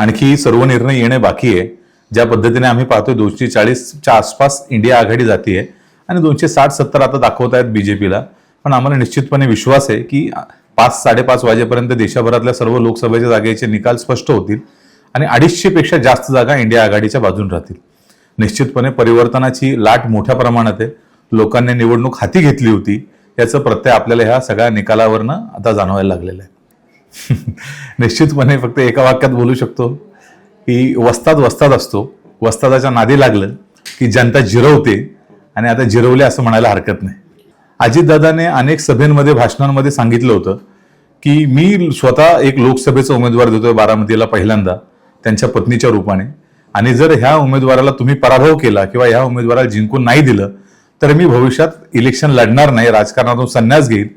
आणखी सर्व निर्णय येणे बाकी आहे. ज्या पद्धतीने आम्ही पाहतोय दोनशे चाळीसच्या आसपास इंडिया आघाडी जाती आहे आणि दोनशे साठ सत्तर आता दाखवत आहेत बीजेपीला. पण आम्हाला निश्चितपणे विश्वास आहे की पाच साडेपाच वाजेपर्यंत देशभरातल्या सर्व लोकसभेच्या जागेचे निकाल स्पष्ट होतील आणि अडीचशेपेक्षा जास्त जागा इंडिया आघाडीच्या बाजून राहतील. निश्चितपणे परिवर्तनाची लाट मोठ्या प्रमाणात आहे. लोकांनी निवडणूक हाती घेतली होती. याचं प्रत्यय आपल्याला ह्या सगळ्या निकालावरनं आता जाणवायला लागलेलं आहे. निश्चितपणे फक्त एका वाक्यात बोलू शकतो की वस्ताद वस्ताद असतो. वस्तादाच्या नादी लागलं की जनता जिरवते आणि आता जिरवले असं म्हणायला हरकत नाही. अजितदादाने अनेक सभेमध्ये भाषणांमध्ये सांगितलं होतं की मी स्वतः एक लोकसभेचा उमेदवार देतोय बारामतीला पहिल्यांदा त्यांच्या पत्नीच्या रूपाने. आणि जर ह्या उमेदवाराला तुम्ही पराभव केला किंवा ह्या उमेदवाराला जिंकून नाही दिलं तर मी भविष्यात इलेक्शन लढणार नाही राजकारणातून संन्यास घेईल.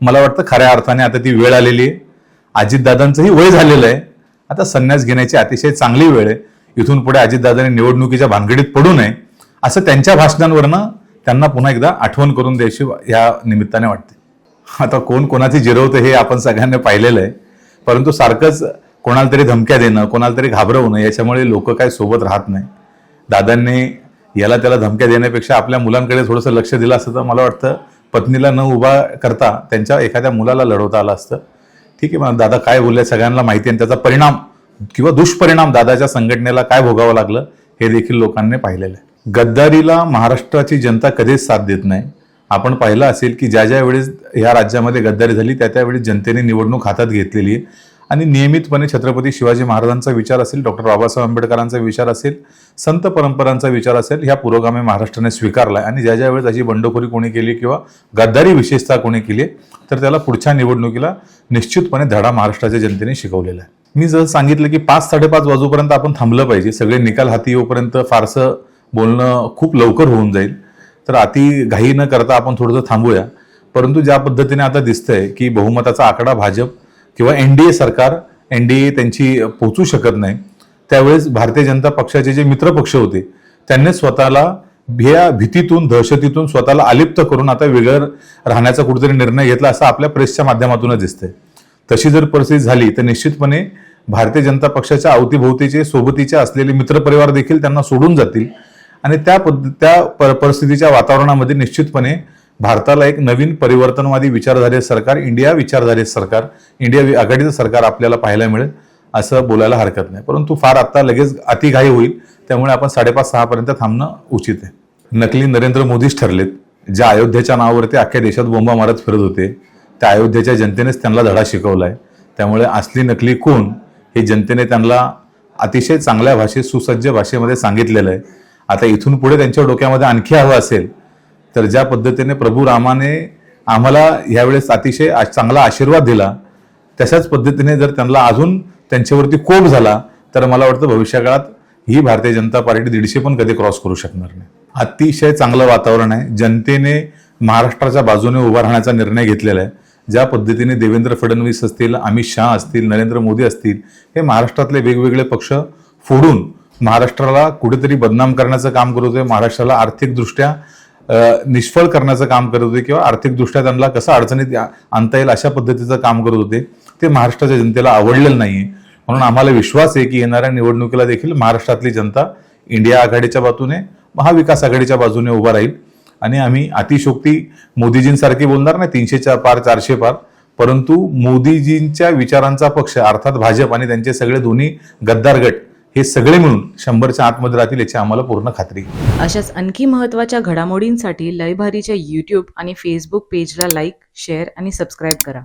मला वाटतं खऱ्या अर्थाने आता ती वेळ आलेली आहे. अजितदादांचंही वय झालेलं आहे. आता संन्यास घेण्याची अतिशय चांगली वेळ आहे. इथून पुढे अजितदादांनी निवडणुकीच्या भानगडीत पडू नये. असं त्यांच्या भाषणांवरनं त्यांना पुन्हा एकदा आठवण करून द्यायची या निमित्ताने वाटते. आता कोण कोणाची जिरवतं हे आपण सगळ्यांनी पाहिलेलं आहे. परंतु सारखंच कोणाला तरी धमक्या देणं कोणाला तरी घाबरवणं याच्यामुळे लोक काय सोबत राहत नाही. दादांनी याला त्याला धमक्या देण्यापेक्षा आपल्या मुलांकडे थोडंसं लक्ष दिलं असतं तर मला वाटतं पत्नीला न उभा करता त्यांच्या एखाद्या मुलाला लढवता आलं असतं. ठीक आहे मग दादा काय बोलले सगळ्यांना माहिती आहे आणि त्याचा परिणाम किंवा दुष्परिणाम दादाच्या संघटनेला काय भोगावं लागलं हे देखील लोकांनी पाहिलेलं आहे. गद्दारीला महाराष्ट्राची जनता कधीच साथ देत नाही. आपण पाहिलं असेल की ज्या ज्या वेळेस ह्या राज्यामध्ये गद्दारी झाली त्या त्यावेळी जनतेने निवडणूक हातात घेतलेली आहे. आणि नियमितपणे छत्रपती शिवाजी महाराजांचा विचार असेल डॉक्टर बाबासाहेब आंबेडकरांचा विचार असेल संत परंपरांचा विचार असेल ह्या पुरोगामी महाराष्ट्राने स्वीकारला आणि ज्या ज्या वेळेस अशी बंडखोरी कोणी केली किंवा गद्दारी विशेषतः कोणी केली तर त्याला पुढच्या निवडणुकीला निश्चितपणे धडा महाराष्ट्राच्या जनतेने शिकवलेला आहे. मी जर सांगितलं की पाच साडेपाच वाजूपर्यंत आपण थांबलं पाहिजे. सगळे निकाल हाती येऊपर्यंत फारसं बोलणं खूप लवकर होऊन जाईल. तर अति घाई न करता आपण थोडंसं थांबूया. परंतु ज्या पद्धतीने आता दिसतंय की बहुमताचा आकडा भाजप किंवा एन डी ए सरकार एन डी ए त्यांची पोचू शकत नाही. त्यावेळेस भारतीय जनता पक्षाचे जे मित्रपक्ष होते त्यांनी स्वतःला भिया भीतीतून दहशतीतून स्वतःला अलिप्त करून आता वेगळं राहण्याचा कुठेतरी निर्णय घेतला असं आपल्या प्रेसच्या माध्यमातूनच दिसतंय. तशी जर परिस्थिती झाली तर निश्चितपणे भारतीय जनता पक्षाच्या अवतीभोवतीचे सोबतीचे असलेले मित्रपरिवार देखील त्यांना सोडून जातील. आणि त्या पद्ध त्या प- परिस्थितीच्या वातावरणामध्ये निश्चितपणे भारताला एक नवीन परिवर्तनवादी विचारधारे सरकार इंडिया विचारधारे सरकार इंडिया वि- आघाडीचं सरकार आपल्याला पाहायला मिळेल असं बोलायला हरकत नाही. परंतु फार आत्ता लगेच अतिघाई होईल त्यामुळे आपण साडेपाच सहापर्यंत थांबणं उचित आहे. नकली नरेंद्र मोदीच ठरलेत ज्या अयोध्येच्या नावावरती अख्ख्या देशात बोंबा मारत फिरत होते त्या अयोध्येच्या जनतेनेच त्यांना धडा शिकवलाय. त्यामुळे असली नकली कोण हे जनतेने त्यांना अतिशय चांगल्या भाषेत सुसज्ज भाषेमध्ये सांगितलेलं आहे. आता इथून पुढे त्यांच्या डोक्यामध्ये आणखी हवं असेल तर ज्या पद्धतीने प्रभू रामाने आम्हाला यावेळेस अतिशय आ- चांगला आशीर्वाद दिला तशाच पद्धतीने जर त्यांना अजून त्यांच्यावरती कोप झाला तर मला वाटतं भविष्यकाळात ही भारतीय जनता पार्टी दीडशे पण कधी क्रॉस करू शकणार नाही. अतिशय चांगलं वातावरण आहे. जनतेने महाराष्ट्राच्या बाजूने उभा राहण्याचा निर्णय घेतलेला आहे. ज्या पद्धतीने देवेंद्र फडणवीस असतील अमित शहा असतील नरेंद्र मोदी असतील हे महाराष्ट्रातले वेगवेगळे पक्ष फोडून महाराष्ट्राला कुठेतरी बदनाम करण्याचं काम करत आहे महाराष्ट्राला आर्थिकदृष्ट्या निष्फळ करण्याचं काम करत होते किंवा आर्थिकदृष्ट्या त्यांना कसं अडचणीत आणता येईल अशा पद्धतीचं काम करत होते ते महाराष्ट्राच्या जनतेला आवडलेलं नाहीये. म्हणून आम्हाला विश्वास आहे की येणाऱ्या निवडणुकीला देखील महाराष्ट्रातली जनता इंडिया आघाडीच्या बाजूने महाविकास आघाडीच्या बाजूने उभा राहील. आणि आम्ही अतिशोक्ती मोदीजींसारखी बोलणार नाही तीनशेच्या पार चारशे पार. परंतु मोदीजींच्या विचारांचा पक्ष अर्थात भाजप आणि त्यांचे सगळे दोन्ही गद्दार गट हे सगळे मिळून शंभरच्या आतमध्ये राहतील याची आम्हाला पूर्ण खात्री अशाच आणखी महत्त्वाच्या घडामोडींसाठी लयभारीच्या यूट्यूब आणि फेसबुक पेजला लाईक शेअर आणि सबस्क्राईब करा.